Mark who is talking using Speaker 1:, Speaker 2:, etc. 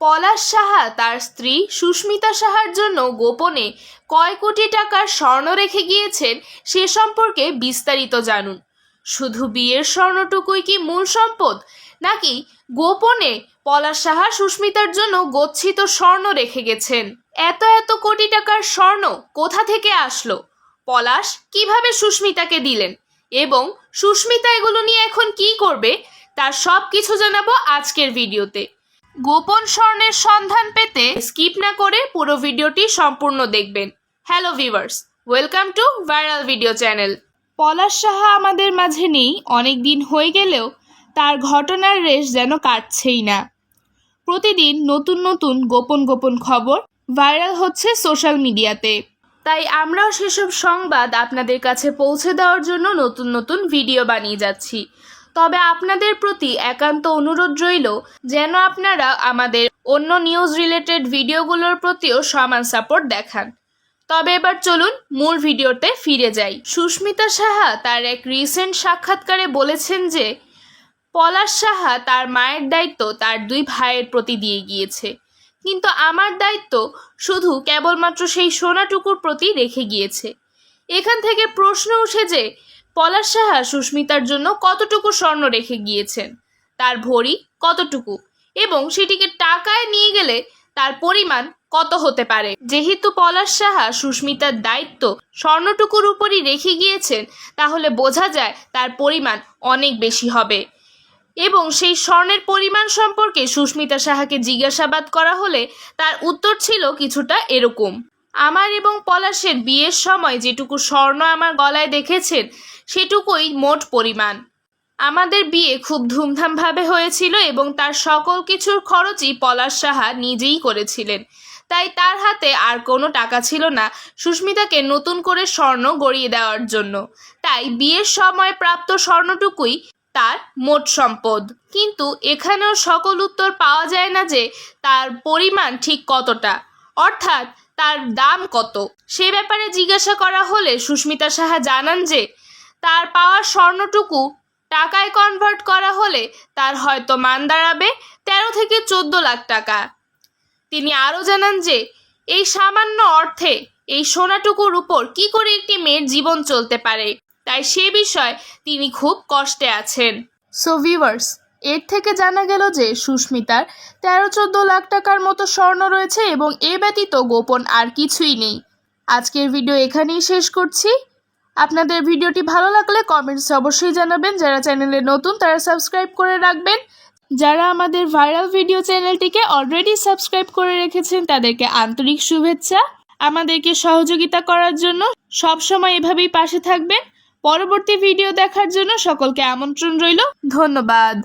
Speaker 1: পলাশ সাহা তার স্ত্রী সুস্মিতা সাহার জন্য গোপনে কয় কোটি টাকার স্বর্ণ রেখে গিয়েছেন সে সম্পর্কে বিস্তারিত জানুন। শুধু বিয়ের স্বর্ণটুকুই কি মূল সম্পদ? নাকি গোপনে পলাশ সাহা সুস্মিতার জন্য গচ্ছিত স্বর্ণ রেখে গেছেন? এত এত কোটি টাকার স্বর্ণ কোথা থেকে আসলো? পলাশ কীভাবে সুস্মিতাকে দিলেন? এবং সুস্মিতা এগুলো নিয়ে এখন কি করবে? তার সব কিছু জানাব আজকের ভিডিওতে। গোপন স্বর্ণের সন্ধান পেতে স্কিপ না করে পুরো ভিডিওটি সম্পূর্ণ দেখবেন। Hello viewers welcome to viral video channel Palash Saha আমাদের মাঝে নেই, অনেক দিন হয়ে গেলেও তার ঘটনার রেশ যেন কাটছেই না। প্রতিদিন নতুন নতুন গোপন গোপন খবর ভাইরাল হচ্ছে সোশ্যাল মিডিয়াতে। তাই আমরাও সেসব সংবাদ আপনাদের কাছে পৌঁছে দেওয়ার জন্য নতুন নতুন ভিডিও বানিয়ে যাচ্ছি। তবে আপনাদের প্রতি একান্ত অনুরোধ রইল যেন আপনারা আমাদের অন্য নিউজ রিলেটেড ভিডিওগুলোর প্রতিও সমান সাপোর্ট দেখান। তবে এবার চলুন মূল ভিডিওতে ফিরে যাই। সুস্মিতা সাহা তার এক রিসেন্ট সাক্ষাৎকারে বলেছেন যে, পলাশ সাহা তার মায়ের দায়িত্ব তার দুই ভাইয়ের প্রতি দিয়ে গিয়েছে। কিন্তু আমার দায়িত্ব শুধু কেবলমাত্র সেই সোনাটুকুর প্রতি রেখে গিয়েছে। এখান থেকে প্রশ্ন উঠে যে পলাশ সাহা সুস্মিতার জন্য কতটুকু স্বর্ণ রেখে গিয়েছেন? তার ভরি কতটুকু? এবং সেটিকে টাকায় নিয়ে গেলে তার পরিমাণ কত হতে পারে? যেহেতু পলাশ সাহা সুস্মিতার দায়িত্ব স্বর্ণটুকুর উপরই রেখে গিয়েছেন, তাহলে বোঝা যায় তার পরিমাণ অনেক বেশি হবে। এবং সেই স্বর্ণের পরিমাণ সম্পর্কে সুস্মিতা সাহাকে জিজ্ঞাসাবাদ করা হলে তার উত্তর ছিল কিছুটা এরকম। আমার এবং পলাশের বিয়ের সময় যেটুকু স্বর্ণ আমার গলায় দেখেছেন, সেটুকুই মোট পরিমাণ। আমাদের বিয়ে খুব ধুমধামভাবে হয়েছিল এবং তার সকল কিছুর খরচই পলাশ সাহা নিজেই করেছিলেন। তাই তার হাতে আর কোনো টাকা ছিল না সুস্মিতাকে নতুন করে স্বর্ণ গড়িয়ে দেওয়ার জন্য। তাই বিয়ের সময় প্রাপ্ত স্বর্ণটুকুই তার মোট সম্পদ। কিন্তু এখানেও সকল উত্তর পাওয়া যায় না যে তার পরিমাণ ঠিক কতটা। অর্থাৎ তার দাম কত? সে ব্যাপারে জিজ্ঞাসা করা হলে সুস্মিতা সাহা জানান যে, তার পাওয়া স্বর্ণটুকু টাকায় কনভার্ট করা হলে তার হয়তো মান দাঁড়াবে তেরো থেকে চোদ্দ লাখ টাকা। তিনি আরও জানান যে, এই সামান্য অর্থে এই সোনাটুকুর উপর কি করে একটি মেয়ের জীবন চলতে পারে? তাই সে বিষয়ে তিনি খুব কষ্টে আছেন। সো ভিউয়ার্স এর থেকে জানা গেল যে সুস্মিতার তেরো চোদ্দ লাখ টাকার মতো স্বর্ণ রয়েছে এবং এ ব্যতীত গোপন আর কিছুই নেই। আজকের ভিডিও এখানেই শেষ করছি। আপনাদের ভিডিওটি ভালো লাগলে কমেন্টসে অবশ্যই জানাবেন। যারা চ্যানেলে নতুন, তারা সাবস্ক্রাইব করে রাখবেন। যারা আমাদের ভাইরাল ভিডিও চ্যানেলটিকে অলরেডি সাবস্ক্রাইব করে রেখেছেন, তাদেরকে আন্তরিক শুভেচ্ছা। আমাদেরকে সহযোগিতা করার জন্য সবসময় এভাবেই পাশে থাকবেন। পরবর্তী ভিডিও দেখার জন্য সকলকে আমন্ত্রণ রইল। ধন্যবাদ।